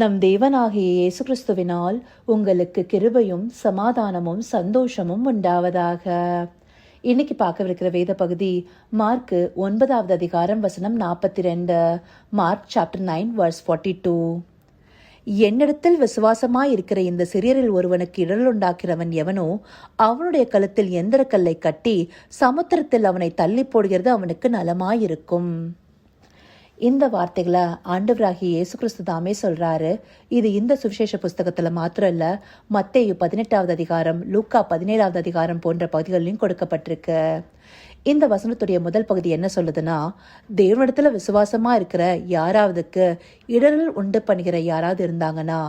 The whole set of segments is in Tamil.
நம் தேவனாகிய இயேசு கிறிஸ்துவினால் உங்களுக்கு கிருபையும் சமாதானமும் சந்தோஷமும் உண்டாவதாக. இன்னைக்கு பார்க்கவிருக்கிற வேத பகுதி மார்க்கு ஒன்பதாவது அதிகாரம் வசனம் நாற்பத்தி ரெண்டு Mark chapter nine verse forty two. என்னிடத்தில் விசுவாசமாய் இருக்கிற இந்த சிறியரில் ஒருவனுக்கு இடல் உண்டாக்கிறவன் எவனோ அவனுடைய கழுத்தில் எந்திரக்கல்லை கட்டி சமுத்திரத்தில் அவனை தள்ளி போடுகிறது அவனுக்கு நலமாயிருக்கும். இந்த வார்த்தைகளை ஆண்டவராகி இயேசு கிறிஸ்து தாமே சொல்றாரு. இது இந்த சுவிசேஷ புஸ்தகத்துல மாத்திரம் இல்ல மத்தேயு பதினெட்டாவது அதிகாரம் லூக்கா பதினேழாவது அதிகாரம் போன்ற பகுதிகளிலும் கொடுக்கப்பட்டிருக்கு. இந்த வசனத்துடைய முதல் பகுதி என்ன சொல்லுதுன்னா தேவனிடத்துல விசுவாசமா இருக்கிற யாராவதுக்கு இடர்கள் உண்டு பண்ணுகிற யாராவது இருந்தாங்கன்னா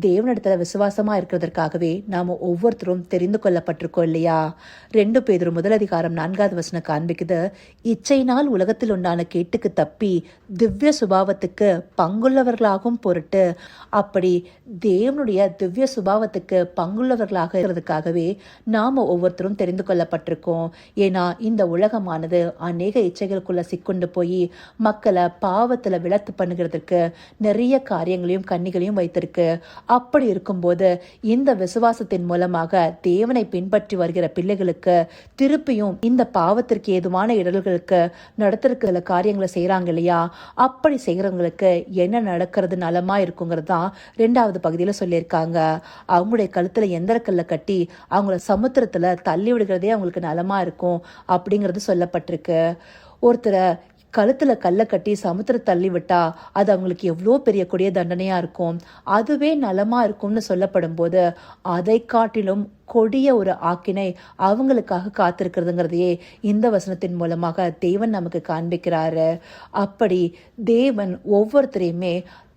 தேவனிடத்துல விசுவாசமா இருக்கிறதற்காகவே நாம ஒவ்வொருத்தரும் தெரிந்து கொள்ளப்பட்டிருக்கோம் இல்லையா? ரெண்டு பேதர் முதல் அதிகாரம் நான்காவது வசனம் காண்பிக்குது இச்சையினால் உலகத்தில் உண்டான கேட்டுக்கு தப்பி திவ்ய சுபாவத்துக்கு பங்குள்ளவர்களாகவும் பொருட்டு அப்படி தேவனுடைய திவ்ய சுபாவத்துக்கு பங்குள்ளவர்களாக இருக்கிறதுக்காகவே நாம ஒவ்வொருத்தரும் தெரிந்து கொள்ளப்பட்டிருக்கோம். ஏன்னா இந்த உலகமானது அநேக இச்சைகளுக்குள்ள சிக்கொண்டு போய் மக்களை பாவத்துல விளத்து பண்ணுகிறதுக்கு நிறைய காரியங்களையும் கன்னிகளையும் வைத்திருக்கு. அப்படி இருக்கும்போது இந்த விசுவாசத்தின் மூலமாக தேவனை பின்பற்றி வருகிற பிள்ளைகளுக்கு திருப்பியும் இந்த பாவத்திற்கு ஏதுவான இடர்களுக்கு நடத்திருக்கிற காரியங்களை செய்கிறாங்க இல்லையா? அப்படி செய்கிறவங்களுக்கு என்ன நடக்கிறது? நலமா இருக்குங்கிறது தான் ரெண்டாவது பகுதியில் சொல்லியிருக்காங்க. அவங்களுடைய கழுத்தில் எந்திரக்கல்ல கட்டி அவங்கள சமுத்திரத்தில் தள்ளி விடுகிறதே அவங்களுக்கு நலமா இருக்கும் அப்படிங்கிறது சொல்லப்பட்டிருக்கு. ஒருத்தரை கழுத்துல கல்லை கட்டி சமுத்திர தள்ளி விட்டா அது அவங்களுக்கு எவ்வளோ பெரிய கொடிய தண்டனையா இருக்கும். அதுவே நலமா இருக்கும்னு சொல்லப்படும் போது அதை காட்டிலும் கொடிய ஒரு ஆக்கினை அவங்களுக்காக காத்திருக்கிறதுங்கிறதையே இந்த வசனத்தின் மூலமாக தேவன் நமக்கு காண்பிக்கிறாரு. அப்படி தேவன் ஒவ்வொருத்தரையுமே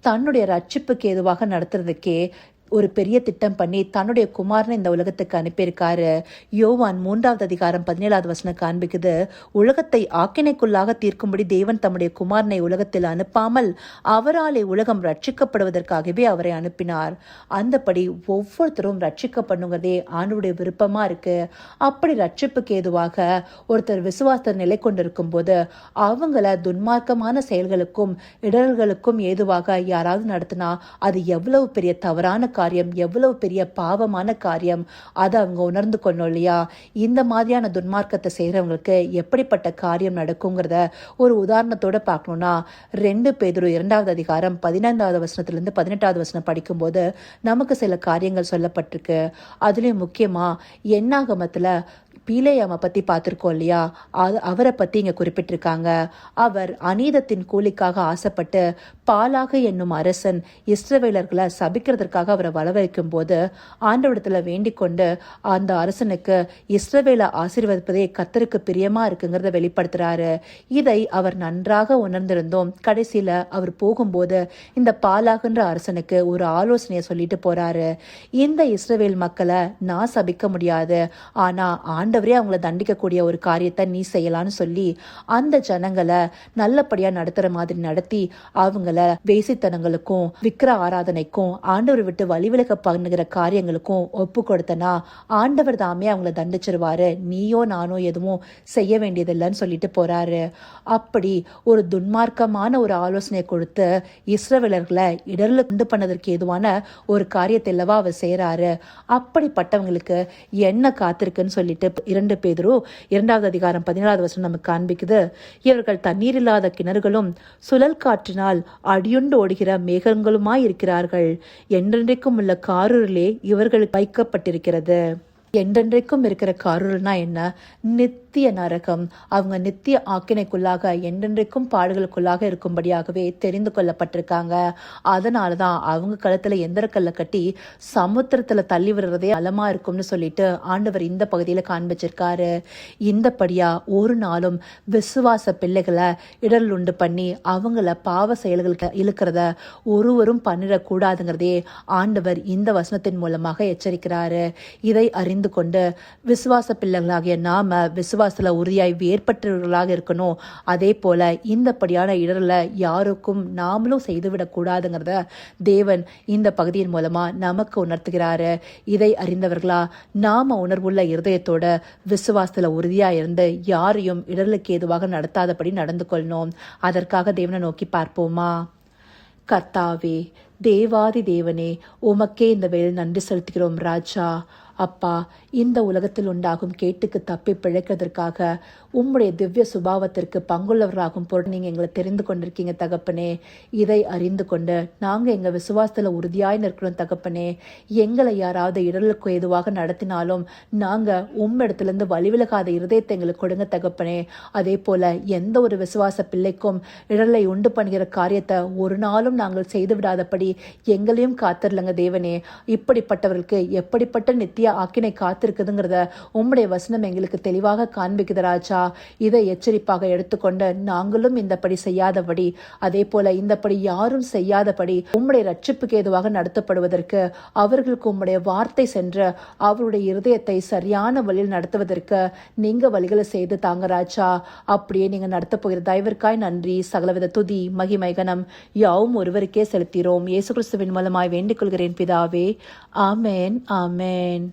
தன்னுடைய ரட்சிப்புக்கு ஏதுவாக நடத்துறதுக்கே ஒரு பெரிய திட்டம் பண்ணி தன்னுடைய குமாரனை இந்த உலகத்துக்கு அனுப்பியிருக்காரு. யோவான் மூன்றாவது அதிகாரம் பதினேழாவது வசனம் காண்பிக்குது. உலகத்தை ஆக்கினைக்குள்ளாக தீர்க்கும்படி தேவன் தம்முடைய குமாரனை உலகத்தில் அனுப்பாமல் அவராலே உலகம் ரட்சிக்கப்படுவதற்காகவே அவரை அனுப்பினார். அந்தபடி ஒவ்வொருத்தரும் ரட்சிக்கப்படுங்கிறதே ஆண்டுடைய விருப்பமாக இருக்கு. அப்படி ரட்சிப்புக்கு ஏதுவாக ஒருத்தர் விசுவாசத்தை நிலை கொண்டிருக்கும் போது அவங்கள துன்மார்க்கமான செயல்களுக்கும் இடர்களுக்கும் ஏதுவாக யாராவது நடத்தினா அது எவ்வளவு பெரிய தவறான காரியம் எவ்வளவு பெரிய பாவமான காரியம் அதை அவங்க உணர்ந்து கொள்ளணும் இல்லையா? இந்த மாதிரியான துன்மார்க்கத்தை செய்கிறவங்களுக்கு எப்படிப்பட்ட காரியம் நடக்குங்கிறத ஒரு உதாரணத்தோட பார்க்கணும்னா ரெண்டு பேதரும் இரண்டாவது அதிகாரம் பதினைந்தாவது வசனத்திலிருந்து பதினெட்டாவது வசனம் படிக்கும்போது நமக்கு சில காரியங்கள் சொல்லப்பட்டிருக்கு. அதுலேயும் முக்கியமாக எண்ணாகமத்தில் பீலையாம பற்றி பார்த்துருக்கோம் இல்லையா? அது அவரை பற்றி இங்கே குறிப்பிட்டிருக்காங்க. அவர் அநீதத்தின் கூலிக்காக ஆசைப்பட்டு பாலாக என்னும் அரசன் இஸ்ரவேலர்களை சபிக்கிறதற்காக அவரை வரவழைக்கும் போது ஆண்டவிடத்துல வேண்டிக் கொண்டு அந்த அரசனுக்கு இஸ்ரவேலை ஆசீர்வதிப்பதே கத்தருக்கு பிரியமாக இருக்குங்கிறத வெளிப்படுத்துகிறாரு இதை அவர் நன்றாக உணர்ந்திருந்தோம். கடைசியில் அவர் போகும்போது இந்த பாலாகுன்ற அரசனுக்கு ஒரு ஆலோசனையை சொல்லிட்டு போகிறாரு இந்த இஸ்ரவேல் மக்களை நான் சபிக்க முடியாது. ஆனால் ஆண்ட ஆண்டவரே அவங்கள தண்டிக்கக்கூடிய ஒரு காரியத்தை நீ செய்யலான்னு சொல்லி அந்த ஜனங்களை நல்லபடியா நடத்துற மாதிரி நடத்தி அவங்கள வேசித்தனங்களுக்கும் விக்கிர ஆராதனைக்கும் ஆண்டவர் விட்டு வழிவிலக்க பண்ணுகிற காரியங்களுக்கும் ஒப்பு கொடுத்தனா ஆண்டவர் தாமே அவங்கள தண்டிச்சிருவாரு. நீயோ நானோ எதுவும் செய்ய வேண்டியதில்லைன்னு சொல்லிட்டு போறாரு. அப்படி ஒரு துன்மார்க்கமான ஒரு ஆலோசனையை கொடுத்து இஸ்ரவேலர்களை இடர்ல கொண்டு பண்ணதற்கு ஏதுவான ஒரு காரியத்தை இல்லவா அவர் செய்யறாரு அப்படிப்பட்டவங்களுக்கு என்ன காத்திருக்குன்னு சொல்லிட்டு இரண்டு பேதரோ இரண்டாவது அதிகாரம் பதினேழாவது வருஷம் நமக்கு காண்பிக்குது. இவர்கள் தண்ணீர் இல்லாத கிணறுகளும் சுழல் காற்றினால் அடியுண்டு ஓடுகிற மேகங்களுமாய் இருக்கிறார்கள். என்றென்றைக்கும் உள்ள காரூரிலே இவர்களுக்கு வைக்கப்பட்டிருக்கிறது. என்றென்றைக்கும் இருக்கிற காரூர்னா என்ன? நித் நித்திய நரகம். அவங்க நித்திய ஆக்கினைக்குள்ளாக என்றென்றைக்கும் பாடுகளுக்குள்ளாக இருக்கும்படியாகவே தெரிந்து கொள்ளப்பட்டிருக்காங்க. அதனால தான் அவங்க கழுத்துல எந்திரக்கல்ல கட்டி சமுத்திரத்தில் தள்ளி விடுறதே அலமா இருக்கும்னு சொல்லிட்டு ஆண்டவர் இந்த பகுதியில் காண்பிச்சிருக்காரு. இந்தபடியா ஒரு நாளும் விசுவாச பிள்ளைகளை இடல் உண்டு பண்ணி அவங்கள பாவ செயல்களுக்கு இழுக்கிறத ஒருவரும் பண்ணிடக்கூடாதுங்கிறதே ஆண்டவர் இந்த வசனத்தின் மூலமாக எச்சரிக்கிறாரு. இதை அறிந்து கொண்டு விசுவாச பிள்ளைகளாகிய நாம விசுவாசத்துல உறுதியாய் வேறுபட்டவர்களாக இருக்கணும். அதே போல இந்தப்படியான இடரில் யாருக்கும் நாமளும் செய்துவிடக்கூடாதுங்கிறத தேவன் இந்த பகுதியின் மூலமா நமக்கு உணர்த்துகிறாரு. இதை அறிந்தவர்களா நாம உணர்வுள்ள இருதயத்தோட விசுவாசத்தில் உறுதியாக இருந்து யாரையும் இடர்களுக்கு ஏதுவாக நடத்தாதபடி நடந்து கொள்ளணும். அதற்காக தேவனை நோக்கி பார்ப்போமா? கர்த்தாவே தேவாதி தேவனே உமக்கே இந்த வேலை நன்றி செலுத்துகிறோம் ராஜா. அப்பா இந்த உலகத்தில் உண்டாகும் கேட்டுக்கு தப்பி பிழைக்கிறதற்காக உம்முடைய திவ்ய சுபாவத்திற்கு பங்குள்ளவராகும் பொருள் நீங்கள் எங்களை தெரிந்து கொண்டிருக்கீங்க தகப்பனே. இதை அறிந்து கொண்டு நாங்கள் எங்கள் விசுவாசத்தில் உறுதியாய் நிற்கிறோம் தகப்பனே. எங்களை யாராவது இடர்களுக்கு எதுவாக நடத்தினாலும் நாங்கள் உம்மிடத்திலிருந்து வழிவிலகாத இருதயத்தை எங்களுக்கு கொடுங்க தகப்பனே. அதே போல எந்த ஒரு விசுவாச பிள்ளைக்கும் இடலை உண்டு பண்ணுகிற காரியத்தை ஒரு நாளும் நாங்கள் செய்து விடாதபடி எங்களையும் காத்திரலங்க தேவனே. இப்படிப்பட்டவர்களுக்கு எப்படிப்பட்ட நித்திய ஆக்கினை காத்திருக்குதுங்கிறத உம்முடைய வசனம் எங்களுக்கு தெளிவாக காண்பிக்குது ராஜா. இதை எச்சரிப்பாக எடுத்துக்கொண்டு நாங்களும் இந்தப்படி செய்யாதபடி அதே போல இந்தப்படி யாரும் செய்யாதபடி உம்முடைய ரட்சிப்புக்கு ஏதுவாக நடத்தப்படுவதற்கு அவர்களுக்கு உம்முடைய வார்த்தை சென்று அவருடைய இருதயத்தை சரியான வழியில் நடத்துவதற்கு நீங்க வழிகளை செய்து தாங்க ராஜா. அப்படியே நீங்க நடத்த போகிற தயவிற்காய் நன்றி. சகலவித துதி மகிமை கனம் யாவும் ஒருவருக்கே செலுத்திரோம். இயேசு கிறிஸ்துவின் மூலமாய் வேண்டிக் கொள்கிறேன் பிதாவே. ஆமேன் ஆமேன்.